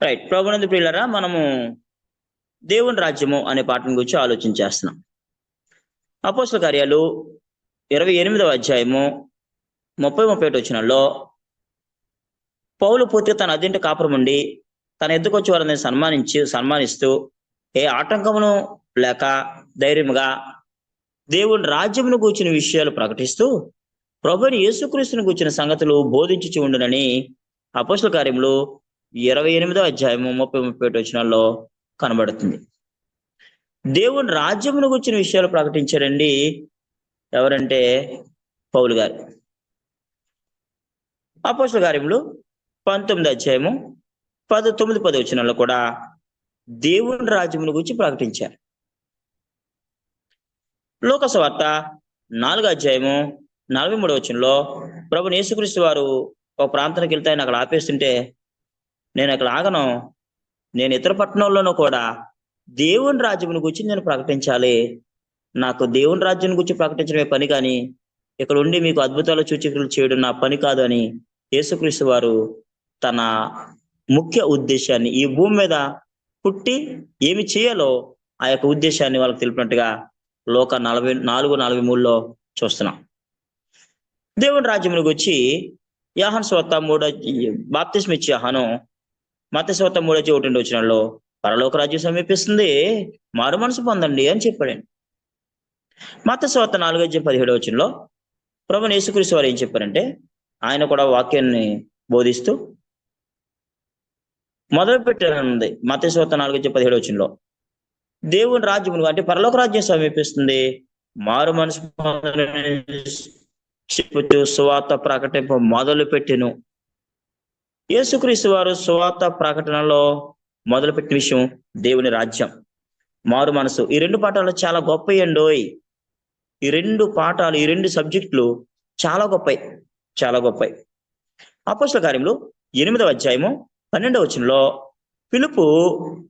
Right ప్రభునందు ప్రియులరా మనము దేవుని రాజ్యము అనే పాఠం గురించి ఆలోచించేస్తున్నాం అపోసల అపోస్ల కార్యాలు ఇరవై ఎనిమిదవ అధ్యాయము ముప్పై ముప్పై ఒకటి వచ్చినలో పౌలు పూర్తిగా తన అదింటి కాపురం ఉండి తన ఎద్దుకొచ్చి వారిని సన్మానించి సన్మానిస్తూ ఏ ఆటంకమును లేక ధైర్యముగా దేవుని రాజ్యమును కూర్చుని విషయాలు ప్రకటిస్తూ ప్రభుని యేసుక్రీస్తుని కూర్చిన సంగతులు బోధించి ఉండునని అపోసల కార్యములు ఇరవై ఎనిమిదో అధ్యాయము ముప్పై ముప్పై ఒకటి వచనాల్లో కనబడుతుంది. దేవుని రాజ్యమును గురించిన విషయాలు ప్రకటించారండి. ఎవరంటే పౌలు గారు. అపోస్ల కార్యములు పంతొమ్మిది అధ్యాయము పద తొమ్మిది పది వచనాల్లో కూడా దేవుని రాజ్యమును గురించి ప్రకటించారు. లోకసవార్త నాలుగో అధ్యాయము నలభై మూడో వచనంలో ప్రభు యేసుక్రీస్తు వారు ఒక ప్రాంతానికి వెళ్తే ఆయన అక్కడ ఆపేస్తుంటే నేను అక్కడ ఆగను. నేను ఇతర పట్టణంలోనూ కూడా దేవుని రాజ్యం గురించి నేను ప్రకటించాలి. నాకు దేవుని రాజ్యం గురించి ప్రకటించడమే పని కానీ ఇక్కడ ఉండి మీకు అద్భుతాలు సూచికలు చేయడం నా పని కాదు అని యేసుక్రీస్తు వారు తన ముఖ్య ఉద్దేశాన్ని ఈ భూమి మీద పుట్టి ఏమి చేయాలో ఆ యొక్క ఉద్దేశాన్ని వాళ్ళకి తెలిపినట్టుగా లోక నలభై నాలుగు నలభై మూడులో చూస్తున్నాం. దేవుని రాజ్యమునికి వచ్చి యాహన్ స్వత మూడో బాప్తిస్మిచ్చి యాహను మతస్వత మూడో ఒకటి వచ్చినలో పరలోక రాజ్యం సమీపిస్తుంది. మారు మనసు పొందండి అని చెప్పాడు మతస్వత నాలుగో అధ్యాయం పదిహేడో వచ్చినలో ప్రభు యేసుకృష్ణ వారు ఏం చెప్పారంటే ఆయన కూడా వాక్యాన్ని బోధిస్తూ మొదలు పెట్టారనుంది మత నాలుగు నాలుగో అధ్యాయం పదిహేడు వచ్చినలో దేవుని రాజ్యమును అంటే పరలోక రాజ్యం సమీపిస్తుంది. మారు మనసు పొందండి సువార్త ప్రకటింప మొదలు పెట్టిను యేసుక్రీస్తు వారు సువార్త ప్రకటనలో మొదలుపెట్టిన విషయం దేవుని రాజ్యం. మారు మనసు. ఈ రెండు పాఠాలు చాలా గొప్ప ఈ రెండు పాఠాలు ఈ రెండు సబ్జెక్టులు చాలా గొప్పయి. చాలా గొప్పయి. అపోస్ల కార్యములు ఎనిమిదవ అధ్యాయము పన్నెండవ వచనంలో పిలుపు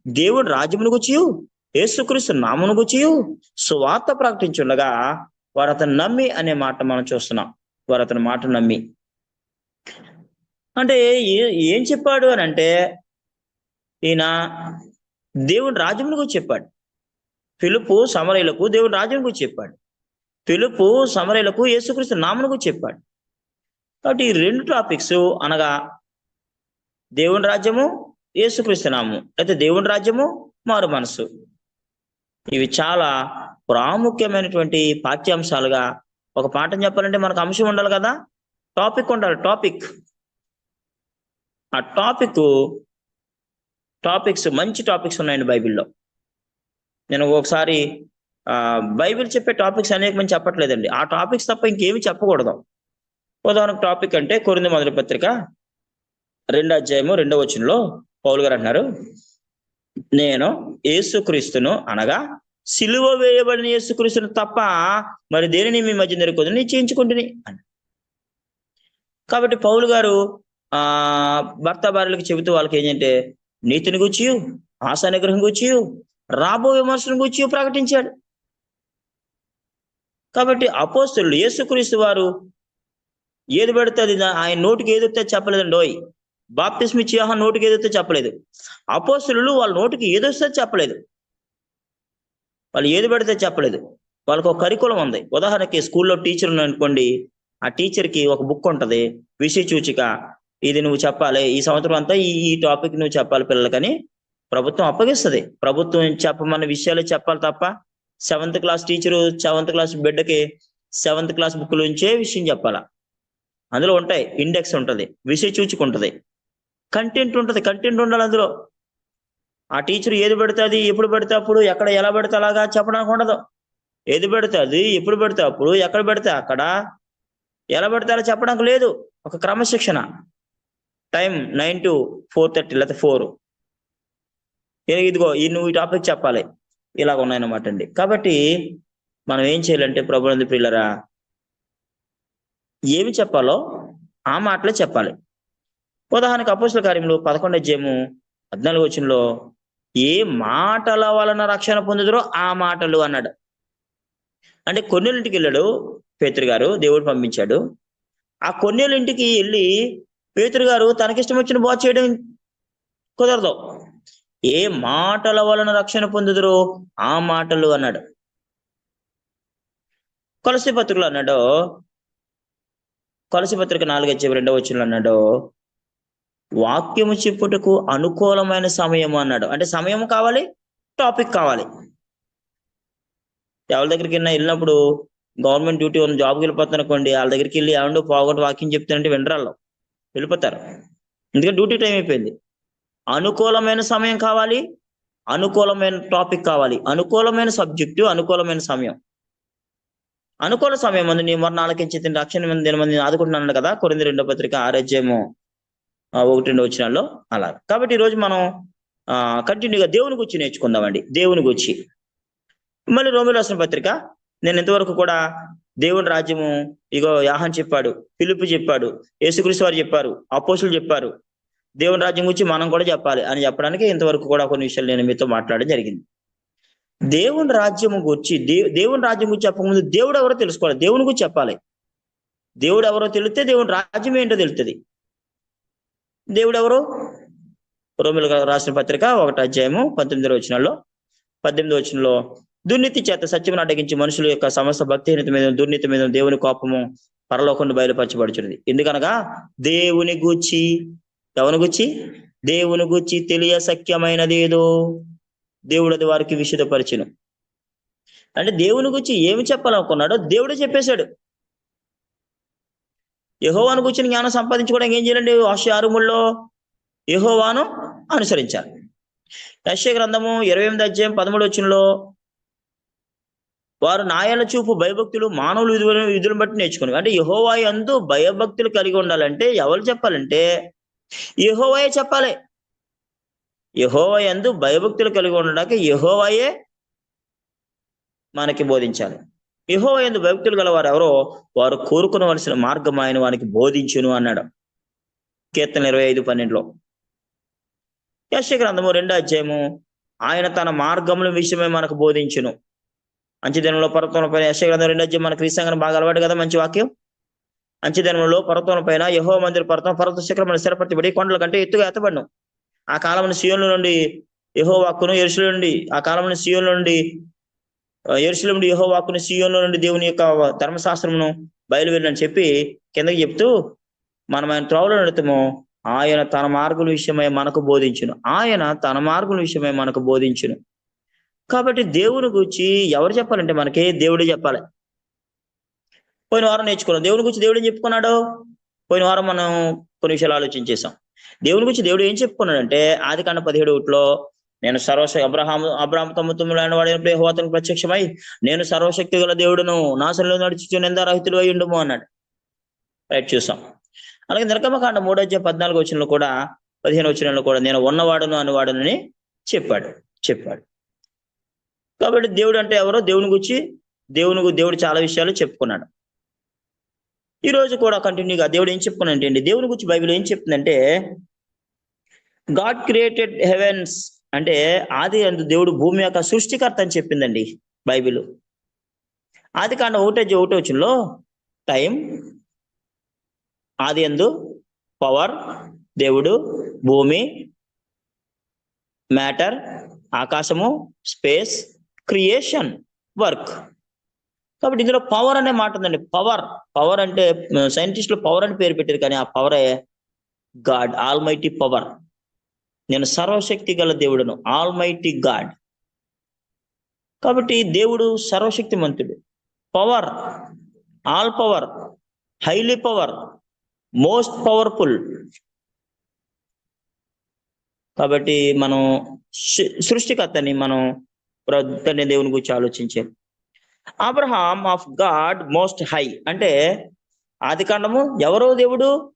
దేవుడు రాజ్యమును గుచ్చియు యేసుక్రీస్తు నామును గుచ్చియు సువార్త ప్రకటించుండగా వారు అతను నమ్మి అనే మాట మనం చూస్తున్నాం. వారు అతని మాట నమ్మి. అంటే ఏం చెప్పాడు అని అంటే ఈయన దేవుని రాజ్యం గురించి చెప్పాడు. పిలుపు సమరయులకు దేవుని రాజ్యం గురించి చెప్పాడు. పిలుపు సమరయులకు యేసుక్రీస్తు నామను గురించి చెప్పాడు. కాబట్టి ఈ రెండు టాపిక్స్ అనగా దేవుని రాజ్యము యేసుక్రీస్తు నామము అయితే దేవుని రాజ్యము మారు మనసు. ఇవి చాలా ప్రాముఖ్యమైనటువంటి పాఠ్యాంశాలుగా ఒక పాఠం చెప్పాలంటే మనకు అంశం ఉండాలి కదా? టాపిక్ ఉండాలి టాపిక్. ఆ టాపిక్ టాపిక్స్ మంచి టాపిక్స్ ఉన్నాయండి బైబిల్లో. నేను ఒకసారి బైబిల్ చెప్పే టాపిక్స్ అనేక మంది చెప్పట్లేదండి. ఆ టాపిక్స్ తప్ప ఇంకేమి చెప్పకూడదు. ఉదాహరణకు టాపిక్ అంటే కొరింది మొదటి పత్రిక రెండో అధ్యాయము రెండో వచనంలో పౌలు గారు అంటున్నారు నేను యేసుక్రీస్తును అనగా సిలువ వేయబడిన యేసుక్రీస్తును తప్ప మరి దేనిని మీ మధ్య జరగదు నిశ్చయించుకుంటుని అని. కాబట్టి పౌలు గారు ఆ భర్త భార్యలకు చెబుతూ వాళ్ళకి ఏంటంటే నీతిని గుచ్చి ఆశా నిగ్రహం గుచ్చి రాబో విమర్శను గుచ్చి ప్రకటించాడు. కాబట్టి అపోస్తులు యేసుక్రీస్తు వారు ఏది పెడుతుంది అది ఆయన నోటికి ఏదొస్తే చెప్పలేదండి. ఓయ్ బాప్తిస్మిచ్చి ఆహా నోటికి ఏదొస్తే చెప్పలేదు. అపోస్తులు వాళ్ళ నోటికి ఏదొస్తే చెప్పలేదు. వాళ్ళు ఏది పెడితే చెప్పలేదు. వాళ్ళకి ఒక కరికులం ఉంది. ఉదాహరణకి స్కూల్లో టీచర్ అనుకోండి ఆ టీచర్కి ఒక బుక్ ఉంటుంది విషయ సూచిక. ఇది నువ్వు చెప్పాలి. ఈ సంవత్సరం అంతా ఈ ఈ టాపిక్ నువ్వు చెప్పాలి పిల్లలకని ప్రభుత్వం అప్పగిస్తుంది. ప్రభుత్వం చెప్పమన్న విషయాలు చెప్పాలి తప్ప seventh class teacher seventh class బిడ్డకి సెవెంత్ క్లాస్ బుక్ నుంచే విషయం చెప్పాలా? అందులో ఉంటాయి. ఇండెక్స్ ఉంటుంది. విషయ చూచుకుంటుంది ఉంటుంది. కంటెంట్ ఉంటుంది. కంటెంట్ ఉండాలి అందులో. ఆ టీచర్ ఏది పెడుతుంది ఎప్పుడు పెడితే అప్పుడు ఎక్కడ ఎలా పెడితే అలాగా చెప్పడానికి ఉండదు. ఏది పెడితే అది ఎప్పుడు పెడితే అప్పుడు ఎక్కడ పెడితే అక్కడ ఎలా పెడితే అలా చెప్పడానికి లేదు. ఒక క్రమశిక్షణ. Time nine to four thirty లేకపోతే ఫోర్. ఇదిగో ఈ నువ్వు ఈ టాపిక్ చెప్పాలి. ఇలాగ ఉన్నాయన్నమాట అండి. కాబట్టి మనం ఏం చేయాలంటే ప్రభునంది పిల్లరా ఏమి చెప్పాలో ఆ మాటలే చెప్పాలి. ఉదాహరణకు అపోసుల కార్యములు పదకొండు అధ్యాయము పద్నాలుగు వచ్చినలో ఏ మాటల వలన రక్షణ పొందుదరో ఆ మాటలు అన్నాడు. అంటే కొన్నింటికి వెళ్ళాడు పేతురు గారు దేవుడు పంపించాడు. ఆ కొన్నేళ్ళ ఇంటికి వెళ్ళి పేతురు గారు తనకిష్టం వచ్చిన బోధ చేయడం కుదరదు. ఏ మాటల వలన రక్షణ పొందుదురు ఆ మాటలు అన్నాడు. కొలసి పత్రికలు అన్నాడు కొలసి పత్రిక నాలుగు వచ్చే రెండవ వచ్చిన అన్నాడు వాక్యము చెప్పుటకు అనుకూలమైన సమయం అన్నాడు. అంటే సమయం కావాలి టాపిక్ కావాలి. ఎవరి దగ్గరికి వెళ్ళినా వెళ్ళినప్పుడు గవర్నమెంట్ డ్యూటీ ఉన్న జాబ్కి వెళ్ళిపోతాను అనుకోండి వాళ్ళ దగ్గరికి వెళ్ళి ఏమండో పోగొట్టు వాక్యం చెప్తానంటే వినరాళ్ళు వెళ్ళిపోతారు. ఎందుకంటే డ్యూటీ టైం అయిపోయింది. అనుకూలమైన సమయం కావాలి అనుకూలమైన టాపిక్ కావాలి. అనుకూలమైన సబ్జెక్టు అనుకూలమైన సమయం. అనుకూల సమయం మంది నీ మొన్న తిని రక్షణ మంది నేను మంది ఆదుకుంటున్నాను కదా కొరింది రెండో పత్రిక ఆరోగ్యము ఒకటి రెండు వచ్చినాల్లో అలా. కాబట్టి ఈరోజు మనం కంటిన్యూగా దేవుని గురించి నేర్చుకుందామండి. దేవుని గురించి. మళ్ళీ రోమిలోసిన పత్రిక నేను ఇంతవరకు కూడా దేవుని రాజ్యము ఇగో యాహన్ చెప్పాడు పిలుపు చెప్పాడు యేసుకృష్ణ వారు చెప్పారు అపోసులు చెప్పారు. దేవుని రాజ్యం గురించి మనం కూడా చెప్పాలి అని చెప్పడానికి ఇంతవరకు కూడా కొన్ని విషయాలు నేను మీతో మాట్లాడడం జరిగింది. దేవుని రాజ్యము గురించి దే దేవుని రాజ్యం గురించి చెప్పకముందు దేవుడు ఎవరో తెలుసుకోవాలి దేవుని గురించి చెప్పాలి. దేవుడు ఎవరో తెలిస్తే దేవుని రాజ్యం ఏంటో తెలుస్తుంది దేవుడు ఎవరు? రోమిల రాసిన పత్రిక ఒకటి అధ్యాయము పంతొమ్మిది వచనంలో పద్దెనిమిది వచనంలో దుర్నీతి చేత సత్యం అడ్డగించి మనుషుల యొక్క సమస్త భక్తిహీనత మీద దుర్నీతి మీద దేవుని కోపము పరలోకుండా బయలుపరచబడుచున్నది. ఎందుకనగా దేవుని గూర్చి ఎవని గూర్చి? దేవుని గూర్చి తెలియ సఖ్యమైనది ఏదో దేవుడు అది వారికి విషదపరిచను అంటే దేవుని గురించి ఏమి చెప్పాలనుకున్నాడో దేవుడే చెప్పేశాడు. యహోవాను గురించి జ్ఞానం సంపాదించుకోవడానికి ఏం చేయాలండి? వాష ఆరుముల్లో యహోవాను అనుసరించాలి. యశ్య గ్రంథము ఇరవై ఎనిమిది అధ్యాయం పదమూడు వచ్చినలో వారు నాయన చూపు భయభక్తులు మానవులు విధులను విధులను బట్టి నేర్చుకుని అంటే యహోవాయి అందు భయభక్తులు కలిగి ఉండాలంటే ఎవరు చెప్పాలంటే? యహోవాయే చెప్పాలి. యహోవాయి అందు భయభక్తులు కలిగి ఉండడానికి యహోవాయే మనకి బోధించాలి. యహోవా ఎందు భయభక్తులు గలవారు ఎవరో? వారు కోరుకునవలసిన మార్గం ఆయన వానికి బోధించును అన్నాడు. కీర్తన ఇరవై ఐదు పన్నెండులో. యశ గ్రంథము రెండో అధ్యాయము ఆయన తన మార్గముల విషయమే మనకు బోధించును. అంచెదినంలో పర్వతం పైన యశగ్రంథం రెండో అధ్యాయం మన క్రీస్తంగా బాగా అలవాటు కదా మంచి వాక్యం? అంచెదినంలో పర్వతం పైన యహో మందిర పర్వతం పర్వత శిఖరమైన స్థిరపరచబడి కొండల కంటే ఎత్తుగా ఎత్తబడిను. ఆ కాలంలో సియోల నుండి యహో వాక్కును ఎరుసుల నుండి ఆ కాలంలో సియోల నుండి ఎరుసుల నుండి యహో వాక్కును సియోలో నుండి దేవుని యొక్క ధర్మశాస్త్రమును బయలువెళ్ళని చెప్పి కిందకి చెప్తూ మనం ఆయన త్రోవలో నడుతాము. ఆయన తన మార్గుల విషయమై మనకు బోధించును. ఆయన తన మార్గుల విషయమై మనకు బోధించును. కాబట్టి దేవుని గురించి ఎవరు చెప్పాలంటే మనకి దేవుడే చెప్పాలి. పోయిన వారం నేర్చుకున్నాం. దేవుని గురించి దేవుడు ఏం చెప్పుకున్నాడు? పోయిన వారం మనం కొన్ని విషయాలు ఆలోచించేసాం దేవుని గురించి దేవుడు ఏం చెప్పుకున్నాడంటే ఆది కాండ పదిహేడు ఒకటిలో నేను సర్వశ అబ్రహాం అబ్రాహం తమ్ముతుములైన వాడినప్పుడు యెహోవాతనికి ప్రత్యక్షమై నేను సర్వశక్తి గల దేవుడును నాశనంలో నడిచి నిందారహితులు అయి ఉండుము అన్నాడు. రైట్ చూసాం. అలాగే నిర్గమకాండ మూడో పద్నాలుగు వచ్చినలో కూడా పదిహేను వచ్చినలో కూడా నేను ఉన్నవాడును అనేవాడునని చెప్పాడు. చెప్పాడు. కాబట్టి దేవుడు అంటే ఎవరో దేవుని గురించి దేవుని దేవుడు చాలా విషయాలు చెప్పుకున్నాడు. ఈ రోజు కూడా కంటిన్యూగా దేవుడు ఏం చెప్పుకున్నాడంటే అండి దేవుని గురించి బైబిల్ ఏం చెప్తుందంటే గాడ్ క్రియేటెడ్ హెవెన్స్ అంటే ఆది అందు దేవుడు భూమి యొక్క సృష్టికర్త అని చెప్పిందండి బైబిల్. ఆది కాండ ఒకటే ఒకటో వచ్చినలో టైం ఆది అందు పవర్ దేవుడు భూమి మ్యాటర్ ఆకాశము స్పేస్ క్రియేషన్ వర్క్. కాబట్టి ఇందులో పవర్ అనే మాట ఉందండి. పవర్ పవర్ అంటే సైంటిస్టులు పవర్ అని పేరు పెట్టారు కానీ ఆ పవరే గాడ్ ఆల్మైటీ పవర్ నేను సర్వశక్తి గల దేవుడును ఆల్మైటీ గాడ్ కాబట్టి దేవుడు సర్వశక్తి మంతుడు power all power highly power most powerful కాబట్టి మనం సృష్టికర్తని మనం ప్రొద్దునే దేవుని గురించి ఆలోచించారు. Abraham of God most high అంటే ఆది కాండము ఎవరో దేవుడు?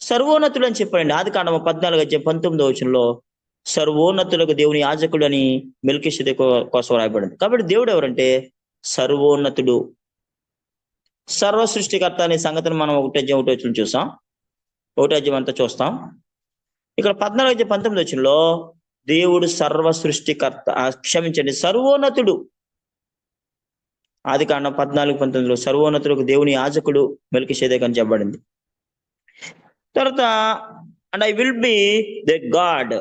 సర్వోన్నతుడు అని చెప్పండి. ఆది కాండము పద్నాలుగు అధ్యాయం పంతొమ్మిదో వచనంలో సర్వోన్నతులకు దేవుని యాజకుడు అని మెల్కిషిద కోసం రాయబడింది. కాబట్టి దేవుడు ఎవరంటే? సర్వోన్నతుడు. సర్వ సృష్టికర్త అనే సంగతిని మనం ఒకటి అధ్యాయం ఒకటి వచ్చిన చూసాం. ఒకటి అధ్యాయం అంతా చూస్తాం. ఇక్కడ పద్నాలుగు అధ్యాయం పంతొమ్మిది వచ్చినలో దేవుడు సర్వ సృష్టికర్త. క్షమించండి సర్వోన్నతుడు. ఆది కాండం పద్నాలుగు పంతొమ్మిదిలో సర్వోన్నతుడు దేవుని యాజకుడు మెలికి అని చెప్పబడింది. తర్వాత and I will be the God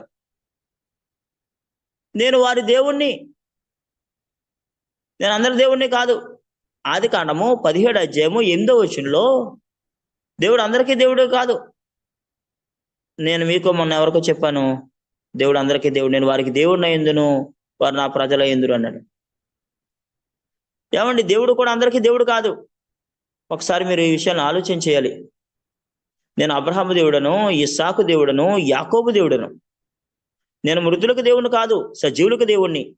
నేను వారి దేవుణ్ణి. నేను అందరి దేవుణ్ణి కాదు. ఆది కాండము పదిహేడు అధ్యాయము ఎనిమిదో వచనంలో దేవుడు అందరికీ దేవుడు కాదు. నేను మీకు మొన్న ఎవరికో చెప్పాను దేవుడు అందరికీ దేవుడు నేను వారికి దేవుడిని ఎందును వారు నా ప్రజల ఎందురు అన్నాడు. ఏమండి దేవుడు కూడా అందరికీ దేవుడు కాదు. ఒకసారి మీరు ఈ విషయాన్ని ఆలోచన చేయాలి. నేను అబ్రహాము దేవుడను ఇస్సాకు దేవుడను యాకోబు దేవుడను. నేను మృతులకు దేవుని కాదు సజీవులకు దేవుణ్ణి.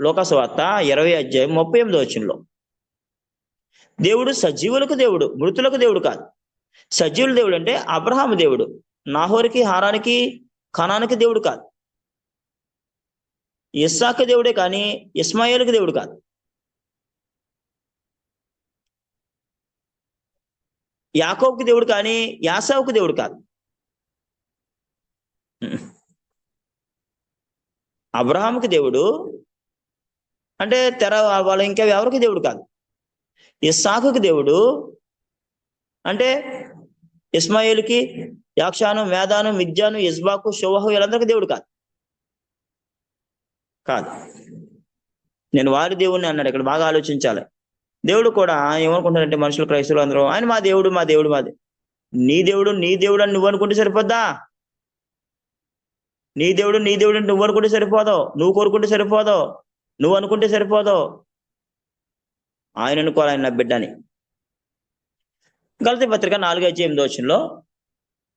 లోకసవార్త ఇరవై అధ్యాయం ముప్పై ఎనిమిది వచ్చినలో దేవుడు సజీవులకు దేవుడు మృతులకు దేవుడు కాదు. సజీవుల దేవుడు అంటే అబ్రహాము దేవుడు. నాహోరికి హారానికి ఖనానికి దేవుడు కాదు. ఇస్సాకు దేవుడే కానీ ఇస్మాయిల్కి దేవుడు కాదు. యాకోబ్కి దేవుడు కానీ యాసావుకి దేవుడు కాదు. అబ్రహాంకి దేవుడు అంటే తెర వాళ్ళ ఇంకా ఎవరికి దేవుడు కాదు. ఇస్సాకుకి దేవుడు అంటే ఇస్మాయిల్కి యాక్షాను వేదానం మిద్యాను ఇస్బాకు షోహు వీళ్ళందరికీ దేవుడు కాదు. కాదు. నేను వారి దేవుడిని అన్నాడు. ఇక్కడ బాగా ఆలోచించాలి. దేవుడు కూడా ఏమనుకుంటారంటే మనుషులు క్రైస్తవులు అందరూ ఆయన మా దేవుడు మా దేవుడు మాది నీ దేవుడు నీ దేవుడు అని నువ్వు అనుకుంటే సరిపోద్దా? నీ దేవుడు నీ దేవుడు అని నువ్వు అనుకుంటే సరిపోదు. నువ్వు కోరుకుంటే సరిపోదు. నువ్వు అనుకుంటే సరిపోదో. ఆయన అనుకోవాలి ఆయన నా బిడ్డని. గలతి పత్రిక నాలుగు ఐదు ఎనిమిది వచ్చినలో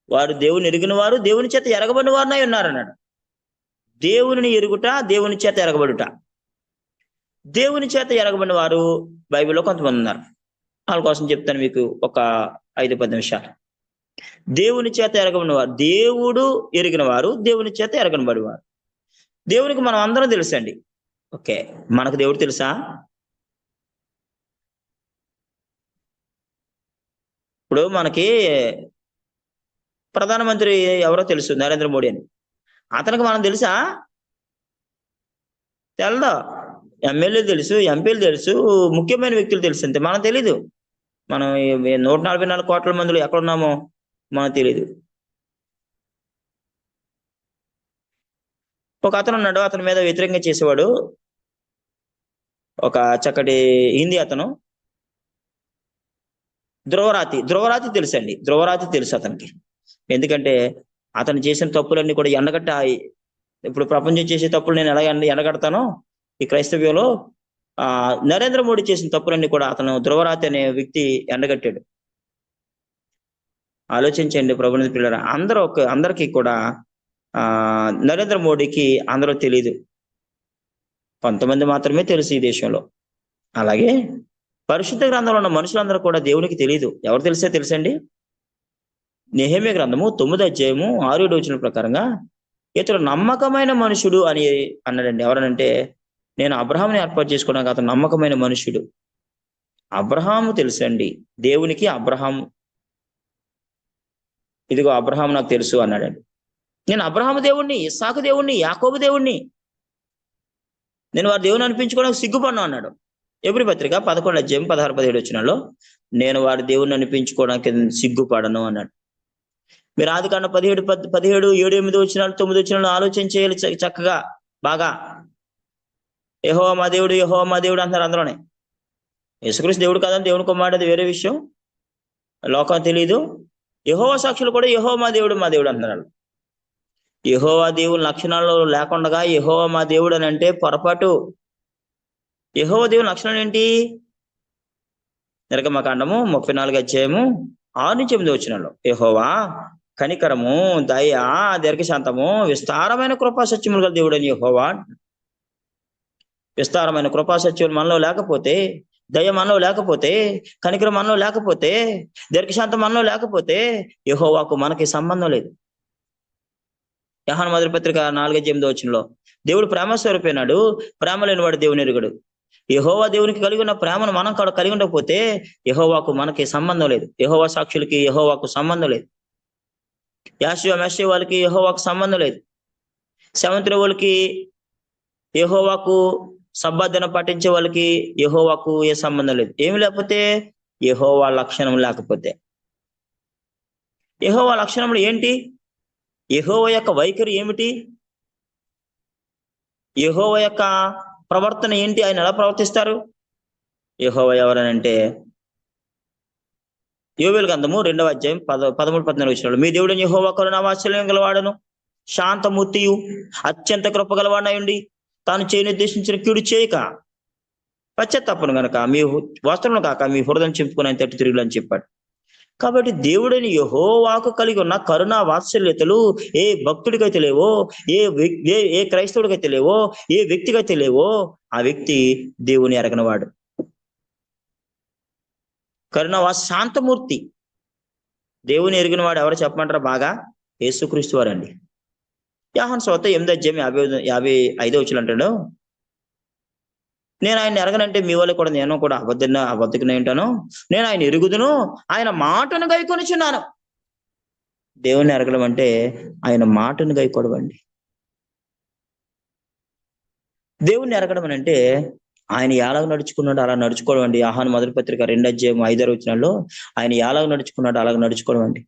వారు దేవుని ఎరిగిన వారు దేవుని చేత ఎరగబడిన వారినై ఉన్నారన్నాడు దేవుని ఎరుగుట దేవుని చేత ఎరగబడుట. దేవుని చేత ఎరగబడిన వారు బైబిల్లో కొంతమంది ఉన్నారు. వాళ్ళ కోసం చెప్తాను మీకు ఒక ఐదు పది నిమిషాలు. దేవుని చేత ఎరగబడిన వారు దేవుడు ఎరిగిన వారు దేవుని చేత ఎరగనబడి వారు దేవునికి మనం అందరం తెలుసండి. ఓకే మనకు దేవుడు తెలుసా? ఇప్పుడు మనకి ప్రధానమంత్రి ఎవరో తెలుసు నరేంద్ర మోడీ అని. అతనికి మనం తెలుసా? తెలదా? ఎమ్మెల్యేలు తెలుసు ఎంపీలు తెలుసు ముఖ్యమైన వ్యక్తులు తెలుసు అంతే. మనం తెలీదు. మనం నూట నలభై నాలుగు కోట్ల మందిలో ఎక్కడున్నామో మనకు తెలీదు. ఒక అతను ఉన్నాడు అతని మీద వ్యతిరేకంగా చేసేవాడు. ఒక చక్కటి హిందీ అతను. ధ్రువరాతి ధ్రువరాతి తెలుసండి. ధ్రువరాతి తెలుసు అతనికి. ఎందుకంటే అతను చేసిన తప్పులన్నీ కూడా ఎండగట్ట ఇప్పుడు ప్రపంచం చేసే తప్పులు నేను ఎలా ఎండ ఎండగడతానో ఈ క్రైస్తవ్యంలో ఆ నరేంద్ర మోడీ చేసిన తప్పులన్నీ కూడా అతను ధ్రువరాతి అనే వ్యక్తి ఎండగట్టాడు. ఆలోచించండి ప్రభుత్వ పిల్లల అందరూ ఒక అందరికీ కూడా ఆ నరేంద్ర మోడీకి అందరూ తెలియదు కొంతమంది మాత్రమే తెలుసు ఈ దేశంలో. అలాగే పరిశుద్ధ గ్రంథంలో ఉన్న మనుషులందరూ కూడా దేవునికి తెలియదు ఎవరు తెలిసే తెలుసండి? నెహమ్య గ్రంథము తొమ్మిది అధ్యాయము ఆరు ఏడు వచ్చిన ప్రకారంగా ఇతడు నమ్మకమైన మనుషుడు అని అన్నాడండి. ఎవరనంటే నేను అబ్రహాంని ఏర్పాటు చేసుకోవడానికి అతను నమ్మకమైన మనుషుడు. అబ్రహాము తెలుసండి. దేవునికి అబ్రహాం ఇదిగో అబ్రహాం నాకు తెలుసు అన్నాడండి. నేను అబ్రహాము దేవుణ్ణి ఇస్సాకు దేవుణ్ణి యాకోబు దేవుణ్ణి. నేను వారి దేవుని అనిపించుకోవడానికి సిగ్గుపడినా అన్నాడు. ఎబ్రి పత్రిక పదకొండు అధ్యాయం పదహారు పదిహేడు వచ్చినాలో నేను వారి దేవుణ్ణి అనిపించుకోవడానికి సిగ్గుపడను అన్నాడు. మీరు ఆది కాండ పదిహేడు పదిహేడు ఏడు ఎనిమిది వచ్చిన తొమ్మిది వచ్చినాలు ఆలోచన చేయాలి చక్కగా బాగా. యహో మా దేవుడు యహో మా దేవుడు అంటున్నారు అందులోనే యేసుకృష్ణ దేవుడు కాదని దేవుని కుమారుడు వేరే విషయం. లోకం తెలియదు యహోవా సాక్షులు కూడా యహో మా దేవుడు మా దేవుడు అంటున్నారు. యహోవా దేవుని లక్షణాలు లేకుండా యహోవా మా దేవుడు అని అంటే పొరపాటు. యహోవ దేవుని లక్షణాలు ఏంటి? నిర్గమకాండము ముప్పై నాలుగు అధ్యాయము ఆరు నుంచి ఎనిమిది వచ్చినాలు యహోవా కనికరము దయ దీర్ఘశాంతము విస్తారమైన కృపా సత్యములు గల దేవుడు అని యహోవా. విస్తారమైన కృపా సత్యములు మనలో లేకపోతే దయ మనలో లేకపోతే కనికర మనలో లేకపోతే దీర్ఘశాంతం మనలో లేకపోతే యహోవాకు మనకి సంబంధం లేదు. యహాన్ మొదటి పత్రిక నాలుగైదు ఎనిమిది వచ్చినలో దేవుడు ప్రేమ స్వరూపైనాడు ప్రేమ లేనివాడు దేవుని ఎరుగడు. యహోవా దేవునికి కలిగి ఉన్న ప్రేమను మనం కూడా కలిగి ఉండకపోతే యహోవాకు మనకి సంబంధం లేదు. యహోవా సాక్షులకి యహోవాకు సంబంధం లేదు. యాశివ మెషి వాళ్ళకి యహోవాకు సంబంధం లేదు. సెవంత్రి వాళ్ళకి యహోవాకు సబ్బాధన పాటించే వాళ్ళకి యహోవాకు ఏ సంబంధం లేదు. ఏమి లేకపోతే యహోవా లక్షణం లేకపోతే. యహోవా లక్షణములు ఏంటి? యహోవ యొక్క వైఖరి ఏమిటి? యహోవ యొక్క ప్రవర్తన ఏంటి? ఆయన ఎలా ప్రవర్తిస్తారు? యహోవ ఎవరనంటే యోవేలు గంధము రెండవ అధ్యాయం పద పదమూడు పద్నాలుగు విషయంలో మీ దేవుడు యెహోవా కరుణ వాత్సల్యం గలవాడను శాంతమూర్తియు అత్యంత కృప గలవాడయుండి తాను చేయనుద్దేశించిన కీడు చేయక పశ్చాత్తాపను గనక మీ వస్త్రములు కాక మీ హృదయం చెప్పుకుని ఆయన తట్టు తిరుగులు అని చెప్పాడు. కాబట్టి దేవుడిని యహోవాకు కలిగి ఉన్న కరుణ వాత్సల్యతలు ఏ భక్తుడికైతే లేవో ఏ ఏ ఏ క్రైస్తవుడికైతే లేవో ఏ వ్యక్తికైతే లేవో ఆ వ్యక్తి దేవుని ఎరగనవాడు. కరుణవా శాంతమూర్తి. దేవుని ఎరిగిన వాడు ఎవరు చెప్పమంటారా బాగా? యేసుక్రీస్తు వారండి. యాహన్ సోత ఎనిమిది అధ్యాయం యాభై యాభై ఐదో వచ్చిన అంటాడు. నేను ఆయన ఎరగనంటే మీ వాళ్ళు కూడా నేను కూడా అబద్ధన అబద్ధకునే ఉంటాను. నేను ఆయన ఎరుగుదును ఆయన మాటను గైకొనిచున్నాను. దేవుని ఎరగడం అంటే ఆయన మాటను గైకొడవండి. దేవుణ్ణి ఎరగడం అని అంటే ఆయన ఎలాగ నడుచుకున్నాడు అలా నడుచుకోవడం అండి. ఆహాన్ మొదటి పత్రిక రెండు అధ్యాయం ఐదారు వచ్చినాల్లో ఆయన ఎలాగ నడుచుకున్నాడు అలాగ నడుచుకోవడం అండి.